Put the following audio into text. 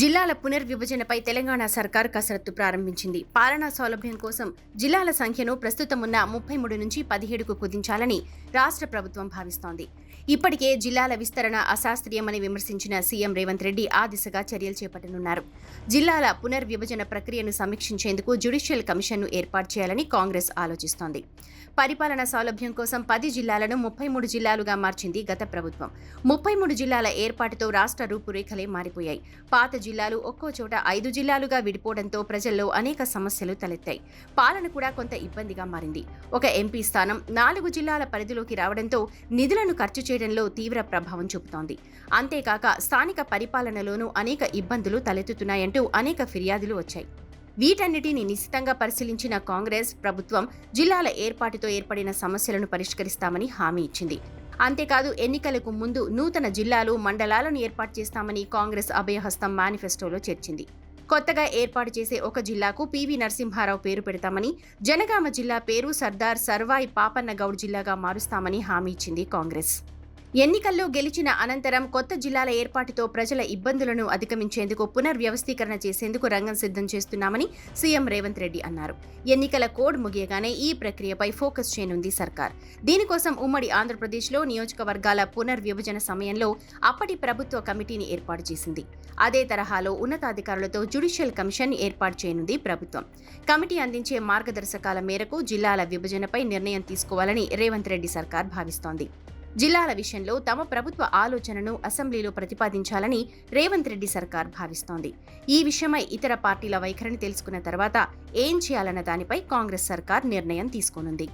జిల్లాల పునర్విభజనపై తెలంగాణ సర్కార్ కసరత్తు ప్రారంభించింది. పాలనా సౌలభ్యం కోసం జిల్లాల సంఖ్యను ప్రస్తుతం ఉన్న ముప్పై మూడు నుంచి పదిహేడుకు కుదించాలని రాష్ట్ర ప్రభుత్వం భావిస్తోంది. ఇప్పటికే జిల్లాల విస్తరణ అశాస్త్రీయమని విమర్శించిన సీఎం రేవంత్ రెడ్డి ఆ దిశగా చర్యలు చేపట్టనున్నారు. జిల్లాల పునర్విభజన ప్రక్రియను సమీక్షించేందుకు జ్యుడిషియల్ కమిషన్ను ఏర్పాటు చేయాలని కాంగ్రెస్ ఆలోచిస్తోంది. పరిపాలన సౌలభ్యం కోసం పది జిల్లాలను ముప్పై మూడు జిల్లాలుగా మార్చింది గత ప్రభుత్వం. ముప్పై మూడు జిల్లాల ఏర్పాటుతో రాష్ట్ర రూపురేఖలే మారిపోయాయి. పాత జిల్లాలు ఒక్కో చోట ఐదు జిల్లాలుగా విడిపోవడంతో ప్రజల్లో అనేక సమస్యలు తలెత్తాయి. పాలన కూడా కొంత ఇబ్బందిగా మారింది. ఒక ఎంపీ స్థానం నాలుగు జిల్లాల పరిధిలోకి రావడంతో నిధులను ఖర్చు చేయడంలో తీవ్ర ప్రభావం చూపుతోంది. అంతేకాక స్థానిక పరిపాలనలోనూ అనేక ఇబ్బందులు తలెత్తుతున్నాయంటూ అనేక ఫిర్యాదులు వచ్చాయి. వీటన్నిటిని నిశితంగా పరిశీలించిన కాంగ్రెస్ ప్రభుత్వం జిల్లాల ఏర్పాటుతో ఏర్పడిన సమస్యలను పరిష్కరిస్తామని హామీ ఇచ్చింది. అంతేకాదు ఎన్నికలకు ముందు నూతన జిల్లాలు మండలాలను ఏర్పాటు చేస్తామని కాంగ్రెస్ అభయహస్తం మేనిఫెస్టోలో చేర్చింది. కొత్తగా ఏర్పాటు చేసే ఒక జిల్లాకు పివి నరసింహారావు పేరు పెడతామని జనగామ జిల్లా పేరు సర్దార్ సర్వాయి పాపన్న గౌడ్ జిల్లాగా మారుస్తామని హామీ ఇచ్చింది కాంగ్రెస్. ఎన్నికల్లో గెలిచిన అనంతరం కొత్త జిల్లాల ఏర్పాటుతో ప్రజల ఇబ్బందులను అధిగమించేందుకు పునర్వ్యవస్థీకరణ చేసేందుకు రంగం సిద్ధం చేస్తున్నామని సీఎం రేవంత్ రెడ్డి అన్నారు. ఎన్నికల కోడ్ ముగియగానే ఈ ప్రక్రియపై ఫోకస్ చేయనుంది సర్కార్. దీనికోసం ఉమ్మడి ఆంధ్రప్రదేశ్లో నియోజకవర్గాల పునర్విభజన సమయంలో అప్పటి ప్రభుత్వ కమిటీని ఏర్పాటు చేసింది. అదే తరహాలో ఉన్నతాధికారులతో జ్యుడిషియల్ కమిషన్ ఏర్పాటు చేయనుంది ప్రభుత్వం. కమిటీ అందించే మార్గదర్శకాల మేరకు జిల్లాల విభజనపై నిర్ణయం తీసుకోవాలని రేవంత్ రెడ్డి సర్కార్ భావిస్తోంది. జిల్లాల విషయంలో తమ ప్రభుత్వ ఆలోచనను అసెంబ్లీలో ప్రతిపాదించాలని రేవంత్ రెడ్డి సర్కార్ భావిస్తోంది. ఈ విషయమై ఇతర పార్టీల వైఖరిని తెలుసుకున్న తర్వాత ఏం చేయాలన్న దానిపై కాంగ్రెస్ సర్కార్ నిర్ణయం తీసుకోనుంది.